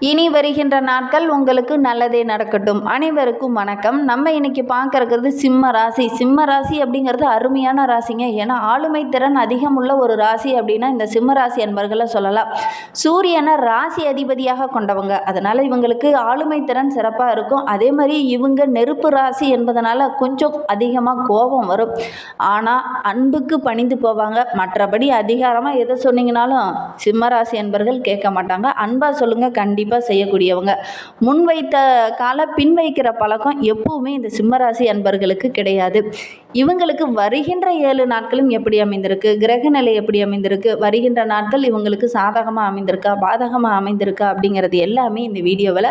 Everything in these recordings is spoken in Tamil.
இனி வருகின்ற நாட்கள் உங்களுக்கு நல்லதே நடக்கட்டும். அனைவருக்கும் வணக்கம். நம்ம இன்னைக்கு பார்க்கறது சிம்ம ராசி. சிம்ம ராசி அப்படிங்கிறது அருமையான ராசிங்க. ஏன்னா ஆளுமை திறன் அதிகம் உள்ள ஒரு ராசி அப்படின்னா இந்த சிம்ம ராசி என்பர்களை சொல்லலாம். சூரியனை ராசி அதிபதியாக கொண்டவங்க. அதனால் இவங்களுக்கு ஆளுமை திறன் சிறப்பாக இருக்கும். அதே மாதிரி இவங்க நெருப்பு ராசி என்பதனால கொஞ்சம் அதிகமாக கோபம் வரும். ஆனால் அன்புக்கு பணிந்து போவாங்க. மற்றபடி அதிகாரமாக எதை சொன்னீங்கனாலும் சிம்ம ராசி என்பர்கள் கேட்க மாட்டாங்க. அன்பாக சொல்லுங்கள் கண்டிப்பாக கண்டிப்பாக செய்யக்கூடியவங்க. முன்வைத்த கால பின் வைக்கிற பழக்கம் எப்பவுமே இந்த சிம்மராசி அன்பர்களுக்கு கிடையாது. இவங்களுக்கு வருகின்ற ஏழு நாட்களும் எப்படி அமைந்திருக்கு? கிரக நிலை எப்படி அமைந்திருக்கு? வருகின்ற நாட்கள் இவங்களுக்கு சாதகமாக அமைந்திருக்கா? பாதகமாக அமைந்திருக்கா? அப்படிங்கிறது எல்லாமே இந்த வீடியோவில்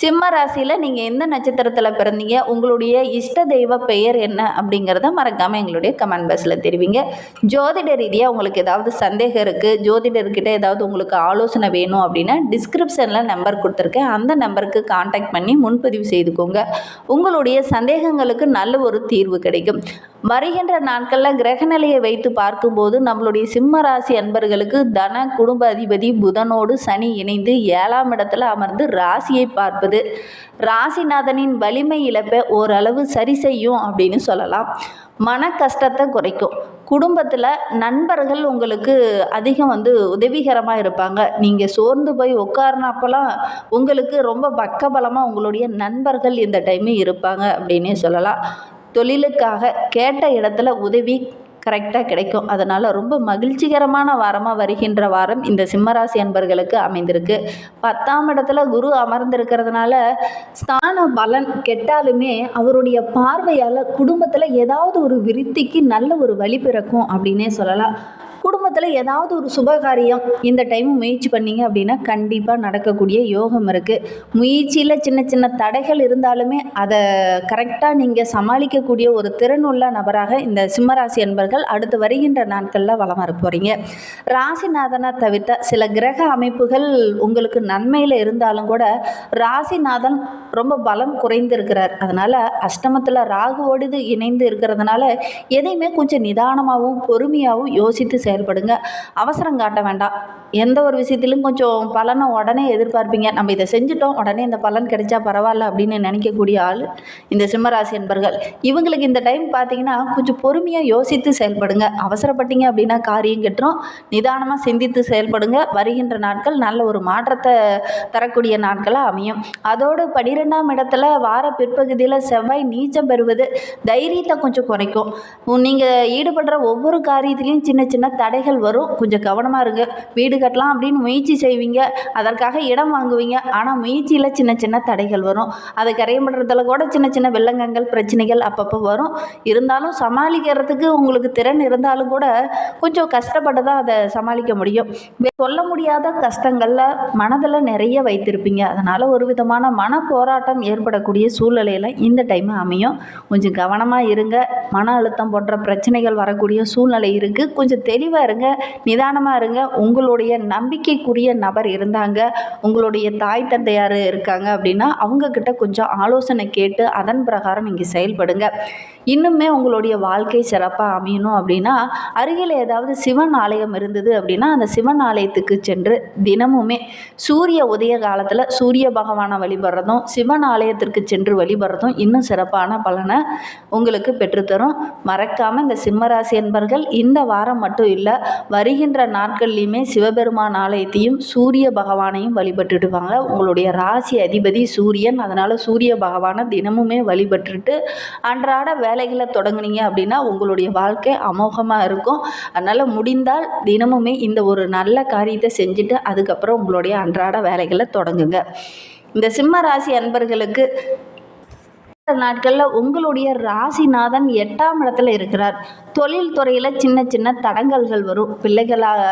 சிம்ம ராசியில் நீங்கள் எந்த நட்சத்திரத்தில் பிறந்தீங்க? உங்களுடைய இஷ்ட தெய்வ பெயர் என்ன? அப்படிங்கிறத மறக்காமல் எங்களுடைய கமெண்ட் பாக்ஸில் தெரிவிங்க. ஜோதிட ரீதியாக உங்களுக்கு ஏதாவது சந்தேகம் இருக்குது ஜோதிடர்கிட்ட ஏதாவது உங்களுக்கு ஆலோசனை வேணும் அப்படின்னா டிஸ்கிரிப்ஷனில் நம்பர் கொடுத்துருக்கேன். அந்த நம்பருக்கு காண்டாக்ட் பண்ணி முன்பதிவு செய்துக்கோங்க. உங்களுடைய சந்தேகங்களுக்கு நல்ல ஒரு தீர்வு கிடைக்கும். வருகின்ற நாட்களில் கிரகநிலையை வைத்து பார்க்கும்போது நம்மளுடைய சிம்ம ராசி அன்பர்களுக்கு தன குடும்ப அதிபதி புதனோடு சனி இணைந்து ஏழாம் இடத்துல அமர்ந்து ராசியை பார்ப்பது. ராசிநாதனின் வலிமை இழப்பை ஓரளவு சரி செய்யும் அப்படின்னு சொல்லலாம். மன கஷ்டத்தை குறைக்கும். குடும்பத்தில் நண்பர்கள் உங்களுக்கு அதிகம் வந்து உதவிகரமாக இருப்பாங்க. நீங்கள் சோர்ந்து போய் உட்கார்னப்பெல்லாம் உங்களுக்கு ரொம்ப பக்கபலமாக உங்களுடைய நண்பர்கள் இந்த டைமு இருப்பாங்க அப்படின்னே சொல்லலாம். தொழிலுக்காக கேட்ட இடத்துல உதவி கரெக்டாக கிடைக்கும். அதனால் ரொம்ப மகிழ்ச்சிகரமான வாரமாக வருகின்ற வாரம் இந்த சிம்மராசி அன்பர்களுக்கு அமைந்திருக்கு. பத்தாம் இடத்துல குரு அமர்ந்திருக்கிறதுனால ஸ்தான பலன் கெட்டாலுமே அவருடைய பார்வையால் குடும்பத்தில் ஏதாவது ஒரு விருத்திக்கு நல்ல ஒரு வழி பிறக்கும் அப்படின்னே சொல்லலாம். குடும்பத்தில் ஏதாவது ஒரு சுபகாரியம் இந்த டைம் முயற்சி பண்ணீங்க அப்படின்னா கண்டிப்பாக நடக்கக்கூடிய யோகம் இருக்குது முயற்சியில் சின்ன சின்ன தடைகள் இருந்தாலுமே அதை கரெக்டாக நீங்கள் சமாளிக்கக்கூடிய ஒரு திறனுள்ள நபராக இந்த சிம்மராசி என்பர்கள் அடுத்து வருகின்ற நாட்களில் வளம் வர போகிறீங்க ராசிநாதனை தவிர்த்த சில கிரக அமைப்புகள் உங்களுக்கு நன்மையில் இருந்தாலும் கூட ராசிநாதன் ரொம்ப பலம் குறைந்திருக்கிறார். அதனால் அஷ்டமத்தில் ராகுவோடு இது இணைந்து இருக்கிறதுனால எதையுமே கொஞ்சம் நிதானமாகவும் பொறுமையாகவும் யோசித்து செயல்படுங்க அவசரம் காட்ட வேண்டாம். எந்த ஒரு விஷயத்திலும் கொஞ்சம் பலனை உடனே எதிர்பார்ப்பீங்க. நம்ம இதை செஞ்சுட்டோம். உடனே இந்த பலன் கிடைச்சா பரவாயில்ல அப்படின்னு நினைக்கக்கூடிய ஆள் இந்த சிம்மராசி என்பர்கள். இவங்களுக்கு இந்த டைம் பார்த்தீங்கன்னா கொஞ்சம் பொறுமையாக யோசித்து செயல்படுங்க. அவசரப்பட்டீங்க அப்படின்னா காரியம் கெட்டுரும். நிதானமாக சிந்தித்து செயல்படுங்க. வருகின்ற நாட்கள் நல்ல ஒரு மாற்றத்தை தரக்கூடிய நாட்களாக அமையும். அதோடு பனிரெண்டாம் இடத்துல வார பிற்பகுதியில் செவ்வாய் நீச்சம் பெறுவது தைரியத்தை கொஞ்சம் குறைக்கும். நீங்கள் ஈடுபடுற ஒவ்வொரு காரியத்திலையும் சின்ன சின்ன தடைகள் வரும். கொஞ்சம் கவனமாக இருங்க. வீடு கட்டலாம் அப்படின்னு முயற்சி செய்வீங்க. அதற்காக இடம் வாங்குவீங்க. ஆனால் முயற்சியில் சின்ன சின்ன தடைகள் வரும். அதை கரையம் பண்ணுறதுல கூட சின்ன சின்ன வில்லங்கங்கள் பிரச்சனைகள் அப்பப்போ வரும். இருந்தாலும் சமாளிக்கிறதுக்கு உங்களுக்கு திறன் இருந்தாலும் கூட கொஞ்சம் கஷ்டப்பட்டு தான் அதை சமாளிக்க முடியும். சொல்ல முடியாத கஷ்டங்களில் மனதில் நிறைய வைத்திருப்பீங்க. அதனால் ஒரு விதமான மன போராட்டம் ஏற்படக்கூடிய சூழ்நிலையில் இந்த டைம் அமையும். கொஞ்சம் கவனமாக இருங்க. மன அழுத்தம் போன்ற பிரச்சனைகள் வரக்கூடிய சூழ்நிலை இருக்குது கொஞ்சம் தெளிவாக இருங்க நிதானமாக இருங்க. உங்களுடைய நம்பிக்கைக்குரிய நபர் இருந்தாங்க உங்களுடைய தாய் தந்தையார் இருக்காங்க அப்படின்னா அவங்கக்கிட்ட கொஞ்சம் ஆலோசனை கேட்டு அதன் பிரகாரம் நீங்கள் செயல்படுங்க. இன்னுமே உங்களுடைய வாழ்க்கை சிறப்பாக அமையணும் அப்படின்னா அருகில் ஏதாவது சிவன் ஆலயம் இருந்தது அப்படின்னா அந்த சிவன் ஆலயத்துக்கு சென்று தினமுமே சூரிய உதய காலத்தில் சூரிய பகவானை வழிபடுறதும் சிவன் ஆலயத்திற்கு சென்று வழிபடுறதும் இன்னும் சிறப்பான பலனை உங்களுக்கு பெற்றுத்தரும். மறக்காமல் இந்த சிம்மராசி என்பர்கள் இந்த வாரம் மட்டும் இல்லை வருகின்ற நாட்கள்லையுமே சிவபெருமான் ஆலயத்தையும் சூரிய பகவானையும் வழிபட்டுடுவாங்க உங்களுடைய ராசி அதிபதி சூரியன் அதனால் சூரிய பகவானை தினமுமே வழிபட்டுட்டு அன்றாட வேலைகளை தொடங்குனீங்க அப்படின்னா உங்களுடைய வாழ்க்கை அமோகமாக இருக்கும். அதனால் முடிந்தால் தினமுமே இந்த ஒரு நல்ல காரியத்தை செஞ்சுட்டு அதுக்கப்புறம் உங்களுடைய அன்றாட வேலைகளை தொடங்குங்க. இந்த சிம்ம ராசி அன்பர்களுக்கு நாட்களில் உங்களுடைய ராசிநாதன் எட்டாம் இடத்துல இருக்கிறார். தொழில் துறையில் சின்ன சின்ன தடங்கல்கள் வரும். பிள்ளைகளாக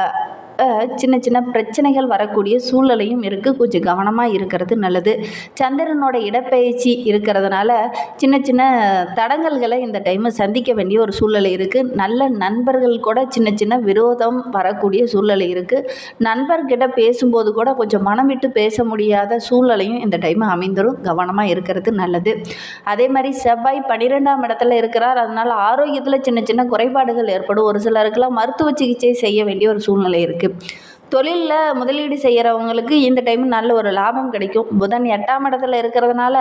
சின்ன சின்ன பிரச்சனைகள் வரக்கூடிய சூழ்நிலையும் இருக்குது கொஞ்சம் கவனமாக இருக்கிறது நல்லது. சந்திரனோட இடப்பெயர்ச்சி இருக்கிறதுனால சின்ன சின்ன தடங்கல்களை இந்த டைமு சந்திக்க வேண்டிய ஒரு சூழ்நிலை இருக்குது நல்ல நண்பர்கள் கூட சின்ன சின்ன விரோதம் வரக்கூடிய சூழ்நிலை இருக்குது நண்பர்கிட்ட பேசும்போது கூட கொஞ்சம் மனம் விட்டு பேச முடியாத சூழ்நிலையும் இந்த டைம் அமைந்துடும் கவனமாக இருக்கிறது நல்லது. அதே மாதிரி செவ்வாய் பன்னிரெண்டாம் இடத்துல இருக்கிறார். அதனால் ஆரோக்கியத்தில் சின்ன சின்ன குறைபாடுகள் ஏற்படும். ஒரு சிலருக்கெல்லாம் மருத்துவ சிகிச்சை செய்ய வேண்டிய ஒரு சூழ்நிலை இருக்குது தொழிலில் முதலீடு செய்கிறவங்களுக்கு இந்த டைம் நல்ல ஒரு லாபம் கிடைக்கும். புதன் எட்டாம் இடத்துல இருக்கிறதுனால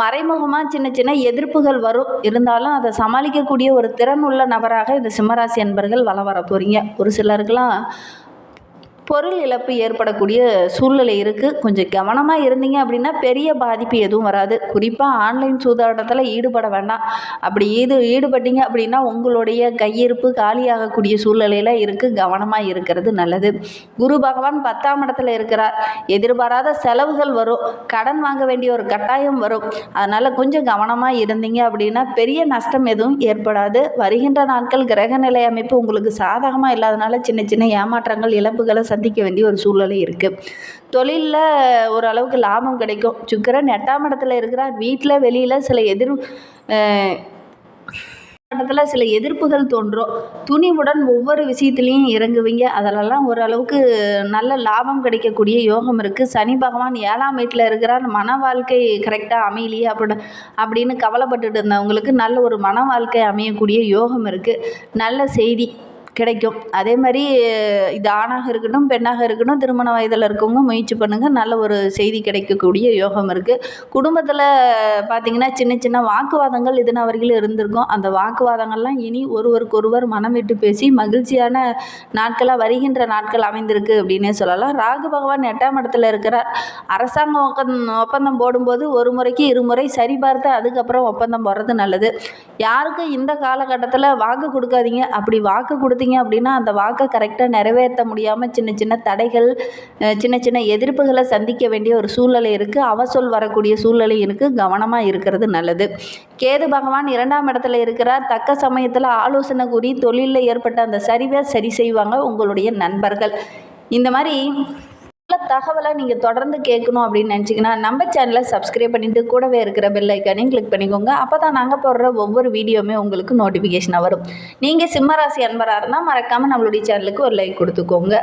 மறைமுகமாக சின்ன சின்ன எதிர்ப்புகள் வரும். இருந்தாலும் அதை சமாளிக்கக்கூடிய ஒரு திறன் உள்ள நபராக இந்த சிம்மராசி அன்பர்கள் வளம் வர போகிறீங்க ஒரு சிலருக்கெலாம் பொருள் இழப்பு ஏற்படக்கூடிய சூழ்நிலை இருக்குது கொஞ்சம் கவனமாக இருந்தீங்க அப்படின்னா பெரிய பாதிப்பு எதுவும் வராது. குறிப்பாக ஆன்லைன் சூதாட்டத்தில் ஈடுபட வேண்டாம். அப்படி ஈடு ஈடுபட்டீங்க அப்படின்னா உங்களுடைய கையிருப்பு காலியாகக்கூடிய சூழ்நிலையில் இருக்குது கவனமாக இருக்கிறது நல்லது. குரு பகவான் பத்தாம் இடத்துல இருக்கிறார். எதிர்பாராத செலவுகள் வரும். கடன் வாங்க வேண்டிய ஒரு கட்டாயம் வரும். அதனால் கொஞ்சம் கவனமாக இருந்தீங்க அப்படின்னா பெரிய நஷ்டம் எதுவும் ஏற்படாது. வருகின்ற நாட்கள் கிரகநிலை அமைப்பு உங்களுக்கு சாதகமாக இல்லாதனால சின்ன சின்ன ஏமாற்றங்கள் இழப்புகளை சந்திக்க வேண்டிய ஒரு சூழ்நிலை இருக்குது தொழிலில் ஓரளவுக்கு லாபம் கிடைக்கும். சுக்கரன் எட்டாம் இடத்துல இருக்கிறார் வீட்டில் வெளியில் சில எதிர் மட்டத்தில் சில எதிர்ப்புகள் தோன்றும். துணிவுடன் ஒவ்வொரு விஷயத்துலையும் இறங்குவீங்க. அதிலெல்லாம் ஓரளவுக்கு நல்ல லாபம் கிடைக்கக்கூடிய யோகம் இருக்குது சனி பகவான் ஏழாம் வீட்டில் இருக்கிறார். மன வாழ்க்கை கரெக்டாக அமையலையே அப்படி அப்படின்னு கவலைப்பட்டுட்டு இருந்தவங்களுக்கு நல்ல ஒரு மன வாழ்க்கை அமையக்கூடிய யோகம் இருக்குது நல்ல செய்தி. கிடைக்கும். அதே மாதிரி இது ஆணாக இருக்கட்டும் பெண்ணாக இருக்கட்டும் திருமண வயதில் இருக்கவங்க முயற்சி பண்ணுங்கள் நல்ல ஒரு செய்தி கிடைக்கக்கூடிய யோகம் இருக்குது குடும்பத்தில் பார்த்திங்கன்னா சின்ன சின்ன வாக்குவாதங்கள் இதன வரைக்கும் இருந்திருக்கும். அந்த வாக்குவாதங்கள்லாம் இனி ஒருவருக்கொருவர் மனம் விட்டு பேசி மகிழ்ச்சியான நாட்களாக வருகின்ற நாட்கள் அமைந்திருக்கு அப்படின்னே சொல்லலாம். ராகு பகவான் எட்டாம் இடத்துல இருக்கிறார். அரசாங்க ஒப்பந்தம் போடும்போது ஒரு முறைக்கு இருமுறை சரிபார்த்து அதுக்கப்புறம் ஒப்பந்தம் போடுறது நல்லது. யாருக்கும் இந்த காலகட்டத்தில் வாக்கு கொடுக்காதீங்க. அப்படி வாக்கு கொடுத்து கொடுத்தீங்க அப்படின்னா அந்த வாக்கை கரெக்டாக நிறைவேற்ற முடியாமல் சின்ன சின்ன தடைகள் சின்ன சின்ன எதிர்ப்புகளை சந்திக்க வேண்டிய ஒரு சூழ்நிலை இருக்குது அவசொல் வரக்கூடிய சூழ்நிலை இருக்குது கவனமாக இருக்கிறது நல்லது. கேது பகவான் இரண்டாம் இடத்துல இருக்கிறார். தக்க சமயத்தில் ஆலோசனை கூறி தொழிலில் ஏற்பட்ட அந்த சரிவை சரி செய்வாங்க உங்களுடைய நண்பர்கள். இந்த மாதிரி தகவலை நீங்கள் தொடர்ந்து கேட்கணும் அப்படின்னு நினச்சிங்கன்னா நம்ம சேனலை சப்ஸ்கிரைப் பண்ணிவிட்டு கூடவே இருக்கிற பெல் ஐக்கானையும் கிளிக் பண்ணிக்கோங்க. அப்போ தான் நாங்கள் போடுற ஒவ்வொரு வீடியோவுமே உங்களுக்கு நோட்டிஃபிகேஷனாக வரும். நீங்கள் சிம்ம ராசி அன்பராக இருந்தால் மறக்காமல் நம்மளுடைய சேனலுக்கு ஒரு லைக் கொடுத்துக்கோங்க.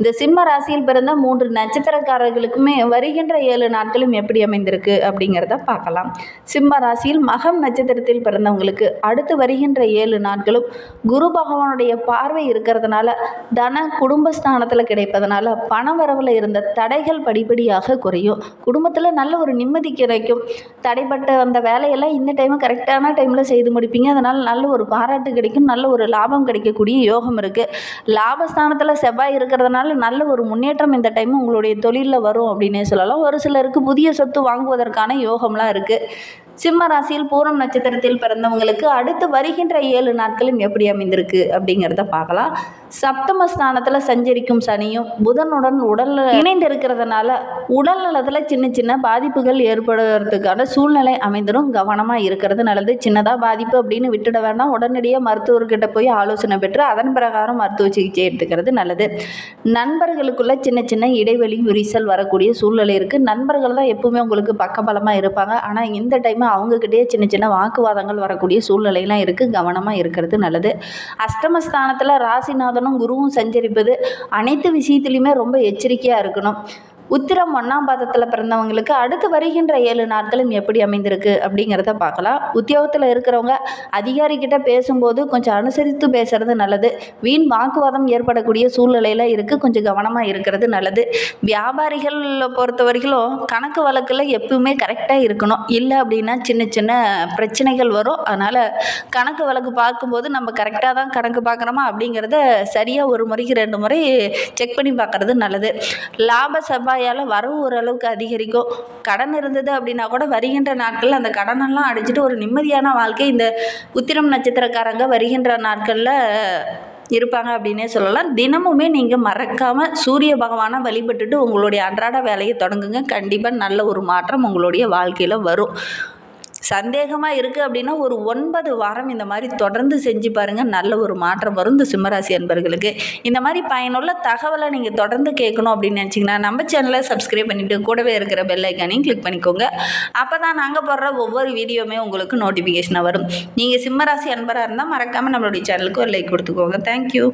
இந்த சிம்ம ராசியில் பிறந்த மூன்று நட்சத்திரக்காரர்களுக்குமே வருகின்ற ஏழு நாட்களும் எப்படி அமைந்திருக்கு அப்படிங்கிறத பார்க்கலாம். சிம்ம ராசியில் மகம் நட்சத்திரத்தில் பிறந்தவங்களுக்கு அடுத்து வருகின்ற ஏழு நாட்களும் குரு பகவானுடைய பார்வை இருக்கிறதுனால தன குடும்பஸ்தானத்தில் கிடைப்பதனால பண வரவில் இருந்த தடைகள் படிப்படியாக குறையும். குடும்பத்தில் நல்ல ஒரு நிம்மதி கிடைக்கும். தடைப்பட்ட அந்த வேலையெல்லாம் இந்த டைம் கரெக்டான டைமில் செய்து முடிப்பீங்க. அதனால் நல்ல ஒரு பாராட்டு கிடைக்கும். நல்ல ஒரு லாபம் கிடைக்கக்கூடிய யோகம் இருக்குது லாபஸ்தானத்தில் செவ்வாய் இருக்கிறதுனால நல்ல ஒரு முன்னேற்றம் இந்த டைம் உங்களுடைய தொழிலில் வரும் அப்படின்னே சொல்லலாம். ஒரு சிலருக்கு புதிய சொத்து வாங்குவதற்கான யோகம்லாம் இருக்குது சிம்ம ராசியில் பூரம் நட்சத்திரத்தில் பிறந்தவங்களுக்கு அடுத்து வருகின்ற ஏழு நாட்களும் எப்படி அமைந்திருக்கு அப்படிங்கிறத பார்க்கலாம். சப்தம ஸ்தானத்தில் சஞ்சரிக்கும் சனியும் புதனுடன் உடல் இணைந்து இருக்கிறதுனால உடல் நலத்தில் சின்ன சின்ன பாதிப்புகள் ஏற்படுறதுக்கான சூழ்நிலை அமைந்திடும் கவனமாக இருக்கிறது நல்லது. சின்னதாக பாதிப்பு அப்படின்னு விட்டுட வேண்டாம். உடனடியாக மருத்துவர்கிட்ட போய் ஆலோசனை பெற்று அதன் பிரகாரம் மருத்துவ சிகிச்சை எடுத்துக்கிறது நல்லது. நண்பர்களுக்குள்ள சின்ன சின்ன இடைவெளி விரிசல் வரக்கூடிய சூழ்நிலை இருக்குது நண்பர்கள் தான் எப்பவுமே உங்களுக்கு பக்கபலமாக இருப்பாங்க. ஆனால் இந்த டைம் அவங்கக்கிட்டே சின்ன சின்ன வாக்குவாதங்கள் வரக்கூடிய சூழ்நிலையெல்லாம் இருக்குது கவனமாக இருக்கிறது நல்லது. அஷ்டமஸ்தானத்தில் ராசிநாதனும் குருவும் சஞ்சரிப்பது அனைத்து விஷயத்துலையுமே ரொம்ப எச்சரிக்கையாக இருக்கணும். உத்திரம் ஒன்றாம் பாதத்தில் பிறந்தவங்களுக்கு அடுத்து வருகின்ற ஏழு நாட்களும் எப்படி அமைந்திருக்கு அப்படிங்கிறத பார்க்கலாம். உத்தியோகத்தில் இருக்கிறவங்க அதிகாரிக்கிட்ட பேசும்போது கொஞ்சம் அனுசரித்து பேசுறது நல்லது. வீண் வாக்குவாதம் ஏற்படக்கூடிய சூழ்நிலையில் இருக்குது கொஞ்சம் கவனமாக இருக்கிறது நல்லது. வியாபாரிகள் பொறுத்த வரைக்கும் கணக்கு வழக்கில் எப்பவுமே கரெக்டாக இருக்கணும். இல்லை அப்படின்னா சின்ன சின்ன பிரச்சனைகள் வரும். அதனால் கணக்கு வழக்கு பார்க்கும்போது நம்ம கரெக்டாக தான் கணக்கு பார்க்குறோமா அப்படிங்கிறத சரியாக ஒரு முறைக்கு ரெண்டு முறை செக் பண்ணி பார்க்குறது நல்லது. லாப செவ்வாயால் வரவு ஓரளவுக்கு அதிகரிக்கும். கடன் இருந்தது அப்படின்னா கூட வருகின்ற நாட்களில் அந்த கடனெல்லாம் அடைச்சிட்டு ஒரு நிம்மதியான வாழ்க்கை இந்த உத்திரம் நட்சத்திரக்காரங்க வருகின்ற நாட்களில் இருப்பாங்க அப்படின்னே சொல்லலாம். தினமுமே நீங்கள் மறக்காமல் சூரிய பகவானை வழிபட்டுட்டு உங்களுடைய அன்றாட வேலையை தொடங்குங்க. கண்டிப்பாக நல்ல ஒரு மாற்றம் உங்களுடைய வாழ்க்கையில் வரும். சந்தேகமாக இருக்குது அப்படின்னா ஒரு ஒன்பது வாரம் இந்த மாதிரி தொடர்ந்து செஞ்சு பாருங்கள் நல்ல ஒரு மாற்றம் வரும் இந்த சிம்மராசி அன்பர்களுக்கு. இந்த மாதிரி பயனுள்ள தகவலை நீங்கள் தொடர்ந்து கேட்கணும் அப்படின்னு நினச்சிங்கன்னா நம்ம சேனலை சப்ஸ்கிரைப் பண்ணிவிட்டு கூடவே இருக்கிற பெல் ஐக்கானையும் கிளிக் பண்ணிக்கோங்க. அப்போ தான் நாங்கள் போடுற ஒவ்வொரு வீடியோவுமே உங்களுக்கு நோட்டிஃபிகேஷனாக வரும். நீங்கள் சிம்மராசி அன்பராக இருந்தால் மறக்காமல் நம்மளுடைய சேனலுக்கு ஒரு லைக் கொடுத்துக்கோங்க. தேங்க்யூ